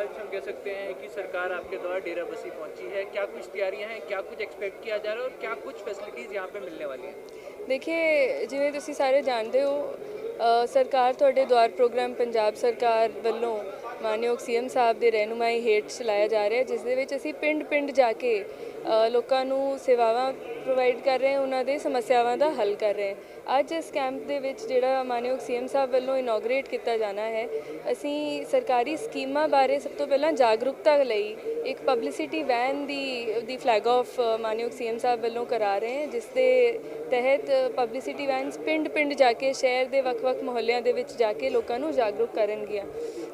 आज हम कह सकते हैं कि सरकार आपके द्वारा डेरा बसी पहुंची है क्या कुछ तैयारियां हैं क्या कुछ एक्सपेक्ट किया जा रहा है और क्या कुछ फैसिलिटीज़ यहाँ पे मिलने वाली हैं ਦੇਖਿਏ ਜਿਵੇਂ ਤੁਸੀਂ ਸਾਰੇ ਜਾਣਦੇ ਹੋ ਅ, ਸਰਕਾਰ ਤੁਹਾਡੇ ਦੁਆਰ ਪ੍ਰੋਗਰਾਮ ਪੰਜਾਬ ਸਰਕਾਰ ਵੱਲੋਂ ਮਾਨਯੋਗ ਸੀਐਮ ਸਾਹਿਬ ਦੇ ਰਹਿਨੁਮਾਈ ਹੇਠ ਚਲਾਇਆ ਜਾ ਰਿਹਾ ਹੈ, ਜਿਸ ਦੇ ਵਿੱਚ ਅਸੀਂ ਪਿੰਡ-ਪਿੰਡ ਜਾ ਕੇ ਅ, ਲੋਕਾਂ ਨੂੰ ਸੇਵਾਵਾਂ ਪ੍ਰੋਵਾਈਡ ਕਰ ਰਹੇ ਹਾਂ ਉਹਨਾਂ ਦੇ ਸਮੱਸਿਆਵਾਂ ਦਾ ਹੱਲ ਕਰ ਰਹੇ। ਹਾਂ ਅੱਜ ਇਸ ਕੈਂਪ ਦੇ ਵਿੱਚ ਜਿਹੜਾ ਮਾਨਯੋਗ ਸੀਐਮ ਸਾਹਿਬ ਵੱਲੋਂ ਇਨੋਗਰੇਟ ਕੀਤਾ ਜਾਣਾ ਹੈ, ਅਸੀਂ ਸਰਕਾਰੀ ਸਕੀਮਾਂ ਬਾਰੇ ਸਭ ਤੋਂ ਪਹਿਲਾਂ ਜਾਗਰੂਕਤਾ ਲਈ ਇੱਕ ਪਬਲਿਸਿਟੀ ਵੈਨ ਦੀ ਦੀ ਫਲੈਗ ਆਫ ਮਾਨਯੋਗ ਸੀਐਮ ਸਾਹਿਬ ਵੱਲੋਂ ਕਰਾ ਰਹੇ ਹਾਂ, ਜਿਸ ਦੇ ਤਹਿਤ ਪਬਲਿਸਿਟੀ ਵੈਨਸ ਪਿੰਡ-ਪਿੰਡ ਜਾ ਕੇ, ਸ਼ਹਿਰ ਦੇ ਵੱਖ-ਵੱਖ ਮੁਹੱਲਿਆਂ ਦੇ ਵਿੱਚ ਜਾ ਕੇ ਲੋਕਾਂ ਨੂੰ ਜਾਗਰੂਕ ਕਰਨਗੀਆਂ।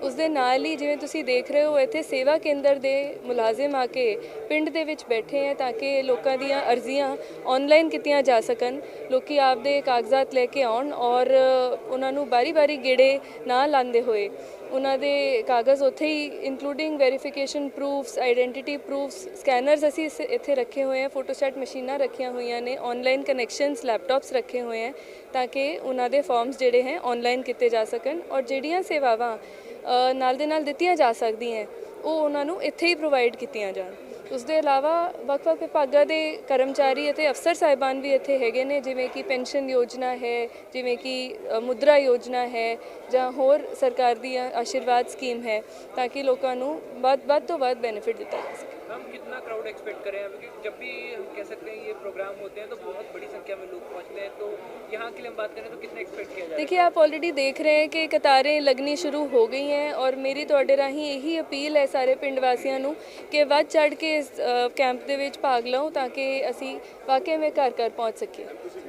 ਉਸ ਦੇ ਨਾਲ ਹੀ ਜਿਵੇਂ ਤੁਸੀਂ ਦੇਖ ਰਹੇ ਹੋ, ਇੱਥੇ ਸੇਵਾ ਕੇਂਦਰ ਦੇ ਮੁਲਾਜ਼ਮ ਆ ਕੇ ਪਿੰਡ ਦੇ ਵਿੱਚ ਬੈਠੇ ਹੈ ਤਾਂ ਕਿ ਲੋਕਾਂ ਦੀਆਂ ਅਰਜ਼ੀਆਂ ਆਨਲਾਈਨ ਕੀਤੀਆਂ ਜਾ ਸਕਣ। ਲੋਕੀ ਆਪਦੇ ਕਾਗਜ਼ਾਤ ਲੈ ਕੇ ਆਉਣ ਔਰ ਉਹਨਾਂ ਨੂੰ ਬਾਰੀ-ਬਾਰੀ ਗੇੜੇ ਨਾ ਲਾਉਂਦੇ ਹੋਏ। ਉਹਨਾਂ ਦੇ ਕਾਗਜ਼ ਉੱਥੇ ਹੀ including verification proofs identity proofs scanners ਅਸੀਂ ਇੱਥੇ ਰੱਖੇ ਹੋਏ ਆ। ਫੋਟੋਸਟੈਟ ਮਸ਼ੀਨਾਂ ਰੱਖੀਆਂ ਹੋਈਆਂ ਨੇ ਆਨਲਾਈਨ ਕਨੈਕਸ਼ਨਸ ਲੈਪਟਾਪਸ ਰੱਖੇ ਹੋਏ ਆ ਤਾਂ ਕਿ ਉਹਨਾਂ ਦੇ ਫਾਰਮਸ ਜਿਹੜੇ ਹੈ ਆਨਲਾਈਨ ਕੀਤੇ ਜਾ ਸਕਣ ਔਰ ਜਿਹੜੀਆਂ ਸੇਵਾਵਾਂ ਨਾਲ ਦੇ ਨਾਲ ਦਿੱਤੀਆਂ ਜਾ ਸਕਦੀਆਂ, ਉਹ ਉਹਨਾਂ ਨੂੰ ਇੱਥੇ ਹੀ ਪ੍ਰੋਵਾਈਡ ਕੀਤੀਆਂ ਜਾਣ। ਉਸ ਦੇ ਇਲਾਵਾ ਵੱਖ-ਵੱਖ ਵਿਭਾਗਾਂ ਦੇ ਕਰਮਚਾਰੀ ਅਤੇ ਅਫਸਰ ਸਾਹਿਬਾਨ ਵੀ ਇੱਥੇ ਹੈਗੇ ਨੇ ਜਿਵੇਂ ਕਿ ਪੈਨਸ਼ਨ ਯੋਜਨਾ ਹੈ ਜਿਵੇਂ ਕਿ ਅ, ਮੁਦਰਾ ਯੋਜਨਾ ਹੈ ਜਾਂ ਹੋਰ ਸਰਕਾਰ ਦੀ ਆਸ਼ੀਰਵਾਦ ਸਕੀਮ ਹੈ ਤਾਂ ਕਿ ਲੋਕਾਂ ਨੂੰ ਵੱਧ ਵੱਧ ਤੋਂ ਵੱਧ ਬੈਨੀਫਿਟ ਦਿੱਤਾ ਜਾ ਸਕੇ हम कितना क्राउड एक्सपेक्ट करें हैं क्योंकि जब भी हम कह सकते हैं ये प्रोग्राम होते हैं तो बहुत बड़ी संख्या में लोग पहुंचते हैं तो यहाँ के लिए हम बात करें तो कितना एक्सपेक्ट किया जाए देखिए आप ऑलरेडी देख रहे हैं कि ਕਤਾਰੇ ਲੱਗਣੀ ਸ਼ੁਰੂ ਹੋ ਗਈ ਹੈ ਔਰ ਮੇਰੀ ਤੁਹਾਡੇ ਰਾਹੀਂ ਇਹੀ ਅਪੀਲ ਹੈ ਸਾਰੇ ਪਿੰਡ ਵਾਸੀਆਂ ਨੂੰ ਕਿ ਵੱਧ ਚੜ ਕੇ ਇਸ ਕੈਂਪ ਦੇ ਵਿੱਚ ਭਾਗ ਲਓ ਤਾਂ ਕਿ ਅਸੀਂ ਵਾਕਿਆ ਵਿੱਚ ਘਰ ਘਰ ਪਹੁੰਚ ਸਕੀਏ। ਤੁਸੀਂ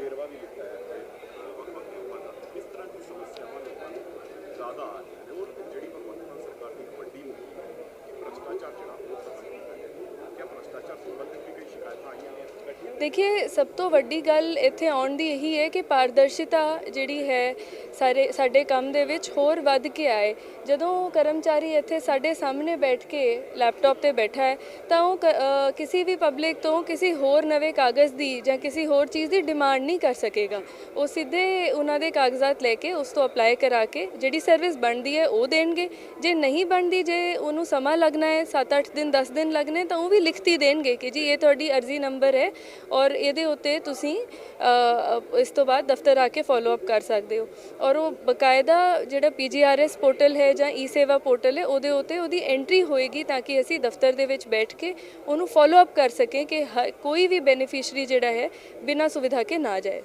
ਦੇਖਿਏ, ਸਭ ਤੋਂ ਵੱਡੀ ਗੱਲ ਇੱਥੇ ਆਉਣ ਦੀ ਇਹੀ ਹੈ ਕਿ ਪਾਰਦਰਸ਼ਿਤਾ ਜਿਹੜੀ ਹੈ ਸਾਰੇ ਸਾਡੇ ਕੰਮ ਦੇ ਵਿੱਚ ਹੋਰ ਵੱਧ ਕੇ ਆਏ। ਜਦੋਂ ਕਰਮਚਾਰੀ ਇੱਥੇ ਸਾਡੇ ਸਾਹਮਣੇ ਬੈਠ ਕੇ ਲੈਪਟਾਪ ਤੇ ਬੈਠਾ ਹੈ, ਤਾਂ ਉਹ ਕ- ਕਿਸੇ ਵੀ ਪਬਲਿਕ ਤੋਂ ਕਿਸੇ ਹੋਰ ਨਵੇਂ ਕਾਗਜ਼ ਦੀ ਜਾਂ ਕਿਸੇ ਹੋਰ ਚੀਜ਼ ਦੀ ਡਿਮਾਂਡ ਨਹੀਂ ਕਰ ਸਕੇਗਾ। ਉਹ ਸਿੱਧੇ ਉਹਨਾਂ ਦੇ ਕਾਗਜ਼ਾਤ ਲੈ ਕੇ ਉਸ ਤੋਂ ਅਪਲਾਈ ਕਰਾ ਕੇ ਜਿਹੜੀ ਸਰਵਿਸ ਬਣਦੀ ਹੈ ਉਹ ਦੇਣਗੇ। ਜੇ ਨਹੀਂ ਬਣਦੀ, ਜੇ ਉਹਨੂੰ ਸਮਾਂ ਲੱਗਣਾ ਹੈ 7-8 ਦਿਨ 10 ਦਿਨ ਲੱਗਣੇ, ਤਾਂ ਉਹ ਵੀ ਲਿਖਤੀ ਦੇਣਗੇ ਕਿ ਜੀ ਇਹ ਤੁਹਾਡੀ ਅਰਜ਼ੀ ਨੰਬਰ ਹੈ ਔਰ ਇਹਦੇ ਉੱਤੇ ਤੁਸੀਂ ਇਸ ਤੋਂ ਬਾਅਦ ਦਫ਼ਤਰ ਆ ਕੇ ਫਾਲੋ ਅਪ ਕਰ ਸਕਦੇ ਹੋ। ਔਰ ਉਹ ਬਕਾਇਦਾ ਜਿਹੜਾ ਪੀਜੀਆਰਐਸ ਪੋਰਟਲ ਹੈ ਜਾਂ ਈ ਸੇਵਾ ਪੋਰਟਲ ਹੈ, ਉਹਦੇ ਉੱਤੇ ਉਹਦੀ ਐਂਟਰੀ ਹੋਏਗੀ ਤਾਂ ਕਿ ਅਸੀਂ ਦਫ਼ਤਰ ਦੇ ਵਿੱਚ ਬੈਠ ਕੇ ਉਹਨੂੰ ਫਾਲੋ ਅਪ ਕਰ ਸਕੇ ਕਿ ਹ- ਕੋਈ ਵੀ ਬੈਨੀਫੀਸ਼ਰੀ ਜਿਹੜਾ ਹੈ ਬਿਨਾਂ ਸੁਵਿਧਾ ਕੇ ਨਾ ਜਾਏ।